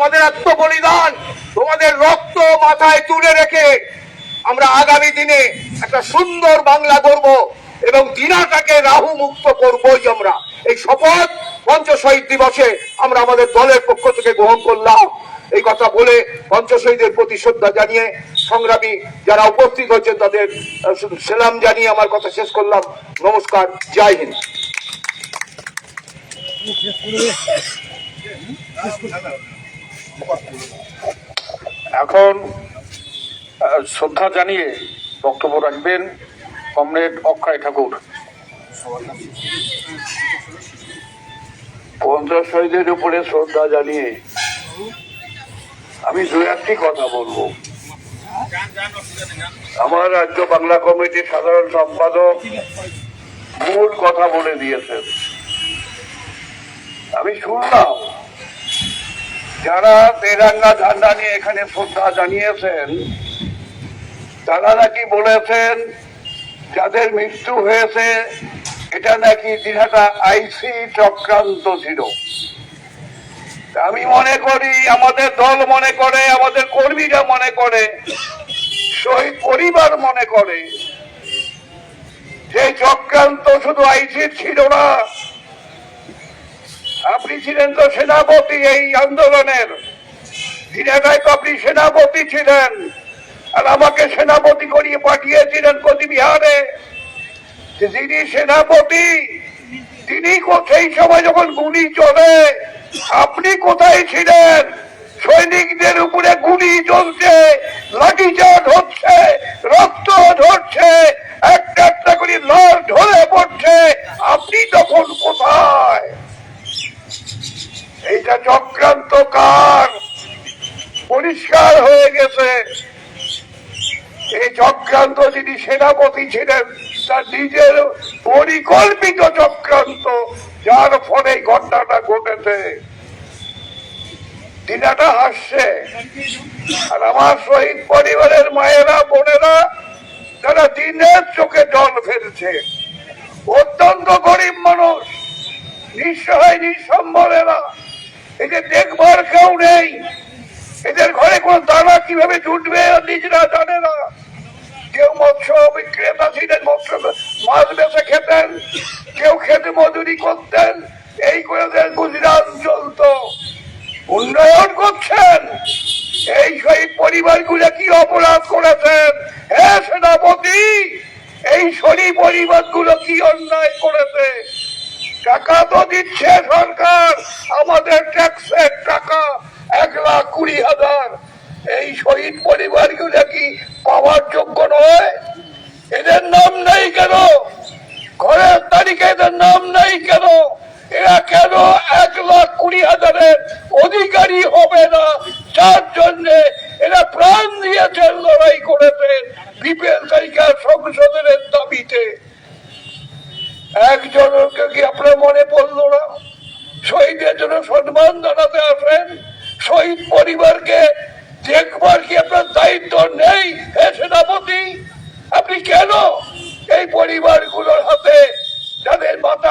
তোমাদের আত্মবলিদান, তোমাদের রক্ত মাথায় তুলে রেখে আমরা আগামী দিনে একটা সুন্দর বাংলা করব এবং দিনাটাকে রাহু মুক্ত করবই আমরা। এই শপথ পঞ্চ শহীদ দিবসে আমরা আমাদের দলের পক্ষ থেকে গ্রহণ করলাম। এই কথা বলে পঞ্চ শহীদের প্রতি শ্রদ্ধা জানিয়ে সংগ্রামী যারা উপস্থিত হয়েছেন তাদের সেলাম জানিয়ে আমার কথা শেষ করলাম। নমস্কার, জয় হিন্দ। এখন শ্রদ্ধা জানিয়ে বক্তব্য রাখবেন কমরেড অক্ষয় ঠাকুর। পঞ্চাশ উপরে শ্রদ্ধা জানিয়ে আমি দু একটি কথা বলব। আমার রাজ্য বাংলা কমিটির সাধারণ সম্পাদক মূল কথা বলে দিয়েছেন। আমি শুনলাম যারা তেরাঙ্গা ঝান্ডা নিয়ে এখানে শ্রদ্ধা জানিয়েছেন, তারা নাকি বলেছেন, যাদের মৃত্যু হয়েছে, এটা নাকি দিঘাটা আইসি চক্রান্ত ছিল। আমি মনে করি, আমাদের দল মনে করে, আমাদের কর্মীরা মনে করে, শহীদ পরিবার মনে করে, যে চক্রান্ত শুধু আইসি ছিল না আপনি ছিলেন তো সেনাপতি এই আন্দোলনের। দিনাটায় তো আপনি সেনাপতি ছিলেন। আর আমাকে সেনাপতি করিয়ে পাঠিয়েছিলেন কোচবিহারে। যিনি সেনাপতি, তিনি সেই সময় যখন গুলি চলে, আপনি কোথায় ছিলেন? সৈনিকদের উপরে গুলি চলছে লাঠিচার্জ হচ্ছে রক্ত ঝরছে পরিষ্কার হয়ে গেছে। এই চক্রান্ত যিনি সেনাপতি ছিলেন, তার নিজের পরিকল্পিত চক্রান্ত, যার ফলে ঘটনাটা ঘটেছে। দিনাটা হাসছে। আর আমার শহীদ পরিবারের মায়েরা, বোনেরা, তারা দিনের চোখে জল ফেলছে। অত্যন্ত গরিব মানুষ, নিঃসহায়, নিঃসম্বরেরা। এদের দেখবার কেউ নেই ঘরে কোন দানা কীভাবে জুটবে নিজেরা জানে না। কেউ মৎস্য বিক্রেতা ছিলেন, মৎস্য মাছ বেচে খেতেন, কেউ খেতে মজুরি করতেন, এই করে এদের গুজরাট চলতো। উন্নয়ন করছেন, এই শহীদ পরিবারগুলো কি অপরাধ করেছেন? হ্যাঁ সেনাপতি, এই শরীর পরিবারগুলো কি অন্যায় করেছে? টাকা তো দিচ্ছে সরকার আমাদের ট্যাক্সের টাকা এক লাখ কুড়ি হাজার এই শহীদ পরিবারগুলো কি পাওয়ার যোগ্য নয় এদের নাম নেই কেন ঘরের তালিকা এদের নাম নেই কেন এরা কেন এক লাখ কুড়ি হাজারের অধিকারী হবে না যার জন্য এরা প্রাণ দিয়েছেন লড়াই করেছেন বিপিএল তালিকা সংশোধনের দাবিতে একজনকে কি আপনার মনে পড়ল না শহীদের জন্য সম্মান জানাতে আসেন শহীদ পরিবারকে দেখবার কি আপনার দায়িত্ব নেই হে সেনাপতি আপনি কেন এই পরিবারগুলোর হাতে যাদের মাথা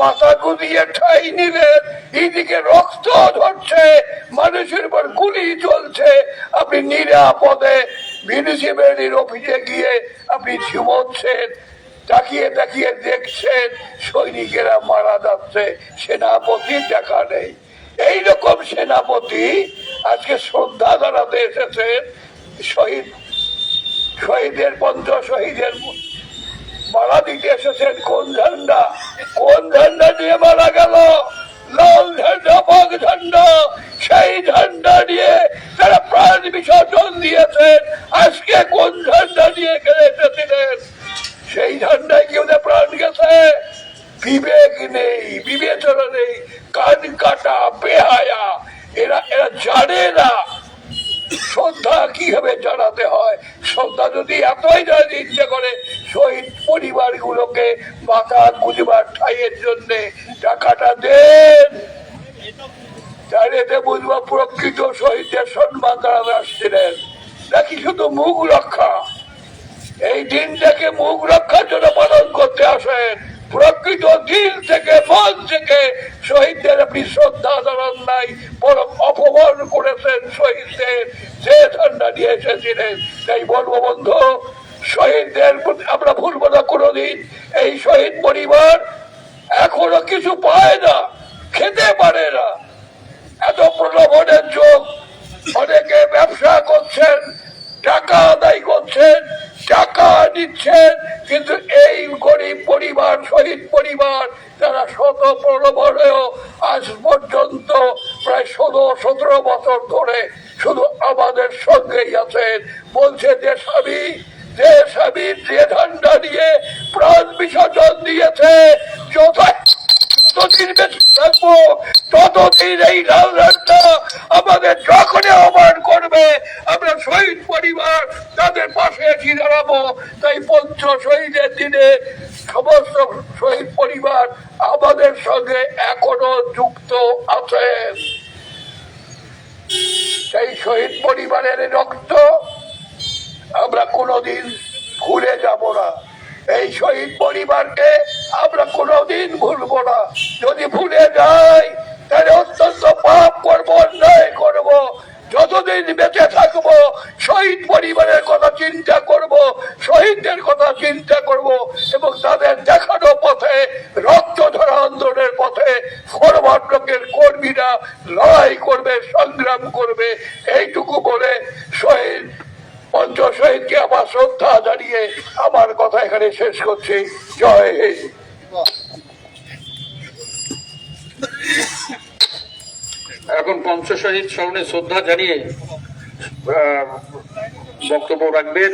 মাথা গুদিয়ে ঠাই নিলেন এদিকে রক্ত ধরছে, মানুষের উপর গুলি চলছে। আপনি নিরাপদে মিউনিসিপ্যালিটির অফিসে গিয়ে আপনি ঝুমোচ্ছেন, তাকিয়ে তাকিয়ে দেখছেন, সৈনিকেরা মারা যাচ্ছে, সেনাপতি দেখা নেই। এইরকম সেনাপতি আজকে শ্রদ্ধা জানাতে এসেছেন, শহীদ, শহীদের পঞ্চ, শহীদের মারা দিতে এসেছেন কোন ঝান্ডা? কোন ঝান্ডা নিয়ে মারা গেল? লাল ঝান্ডা, বাঘ ঝান্ডা, সেই ঝান্ডা নিয়ে তারা প্রাণ বিসর্জন দিয়েছেন। আজকে কোন ঝান্ডা নিয়ে গেলে এসেছিলেন? সেই ঝান্ডায় কি ওদের প্রাণ গেছে? বিবেক নেই, বিবেচনা নেই, কান কাটা, বেহায়া। এরা এরা জানে না। শ্রদ্ধা কীভাবে জানাতে হয়? শ্রদ্ধা যদি এতই জানাতে ইচ্ছে করে, শহীদ পরিবারগুলোকে মাথা গুজবার ঠাইয়ের জন্যে টাকাটা দেন। তাহলে প্রকৃত শহীদদের সম্মান জানাতে আসছিলেন নাকি শুধু মুখ রক্ষা? এই দিনটাকে মুখ রক্ষার জন্য পালন করতে আসেন। প্রকৃত দিল থেকে, মন থেকে শহীদদের আপনি শ্রদ্ধা জানান নাই, বরং অপমান করেছেন শহীদদের যে ঠান্ডা নিয়ে এসেছিলেন। তাই বলব, বন্ধু, শহীদদের আমরা ভুলবো না কোনোদিন। এই শহীদ পরিবার এখনও কিছু পায় না, খেতে পারে না। এত প্রলোভনের যোগ, অনেকে ব্যবসা করছেন, টাকা আদায় করছেন, টাকা নিচ্ছেন, কিন্তু এই গরিব পরিবার, শহীদ পরিবার, তারা শত প্রলোভনেও আজ পর্যন্ত প্রায় ষোলো, সতেরো বছর ধরে শুধু আমাদের সঙ্গেই আছেন। বলছে যে স্বামী, যে স্বামীর যে ঠান্ডা নিয়ে প্রাণ বিসর্জন দিয়েছে আমাদের আহ্বান করবে, আমরা শহীদ পরিবার তাদের পাশে তাই শহীদের দিনে সমস্ত শহীদ পরিবার আমাদের সঙ্গে এখনও যুক্ত আছেন। সেই শহীদ পরিবারের রক্ত আমরা কোনোদিন ভুলে যাব না। এই শহীদ পরিবারকে আমরা কোনোদিন ভুলবো আমার কথা এখানে শেষ করছি। জয় হিন্দ। এখন পঞ্চ শহীদ শ্রদ্ধা জানিয়ে বক্তব্য রাখবেন।